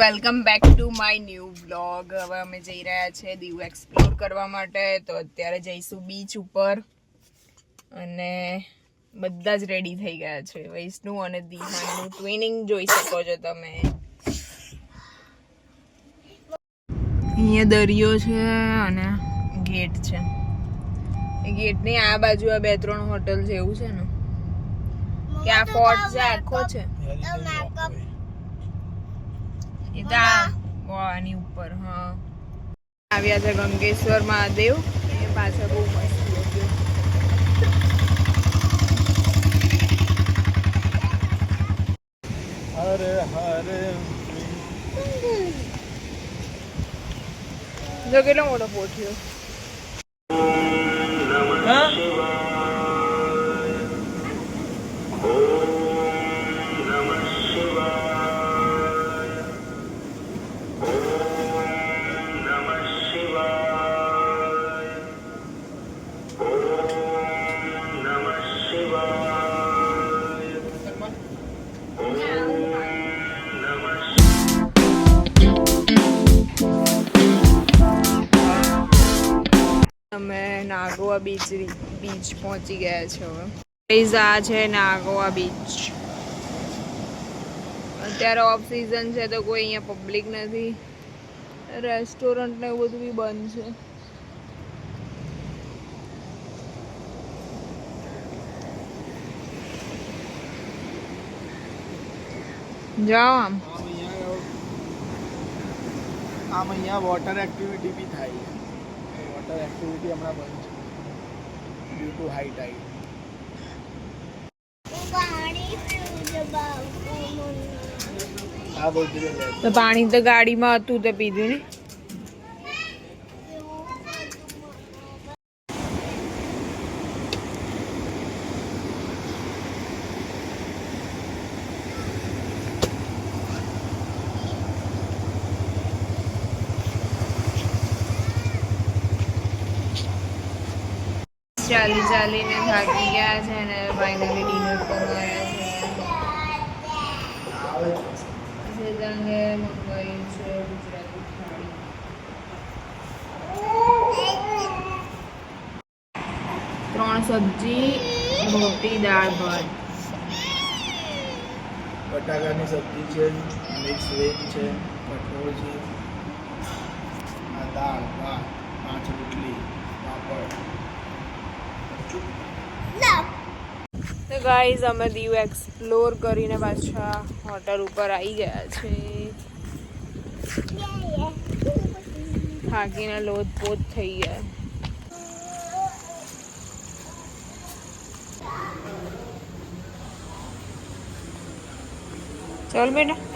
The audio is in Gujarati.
Welcome back to my new blog હવે અમે જઈ રહ્યા છે દીવ એક્સપ્લોર કરવા માટે. તો અત્યારે જઈશું બીચ ઉપર. અને બધા જ રેડી થઈ ગયા છે. વૈષ્ણુ અને દીવાનું ટ્વિનિંગ જોઈ શકો છો તમે. અહીંયા દરિયો છે અને ગેટ છે. એ ગેટની આ બાજુ આ બે ત્રણ હોટલ જેવું છે ને. કે આ ફોર્ટ છે, આખો છે. એ તો આની ઉપર હા. આવ્યા છે ગંગેશ્વર મહાદેવ. એ પાછળ બહુ મસ્ત લાગ્યું હરે હરે જો કેટલો મોટો પોઠ્યો. નાગોવા બીચ બીચ પહોંચી ગયા છે હવે. આ છે નાગોવા બીચ અત્યારે ઓફ સિઝન છે તો કોઈ અહીંયા પબ્લિક નથી. રેસ્ટોરન્ટ ને એવું બધું બી બંધ છે. જાઓ આમ. આમ અહીંયા વોટર એક્ટિવિટી બી થાય. વોટર એક્ટિવિટી હમણાં બંધ છે. Due to high tide. તો પાણી તો ગાડીમાં હતું તો પીધું ને? ચાલી ચાલીને થાકી ગયા છે ને ફાઇનલી ડિનર પણ આવ્યા છે. ત્રણ સબ્જી, રોટી, દાળ, ભાત. બટાકાની સબ્જી છે, મિક્સ વેજ છે કઠોળ છે દાળ, ભાત. ગાઈઝ અમે દીવ એક્સપ્લોર કરીને પાછા હોટલ ઉપર આવી ગયા છે થાકીને લોથપોથ થઈ ગયા. ચાલ બેટા.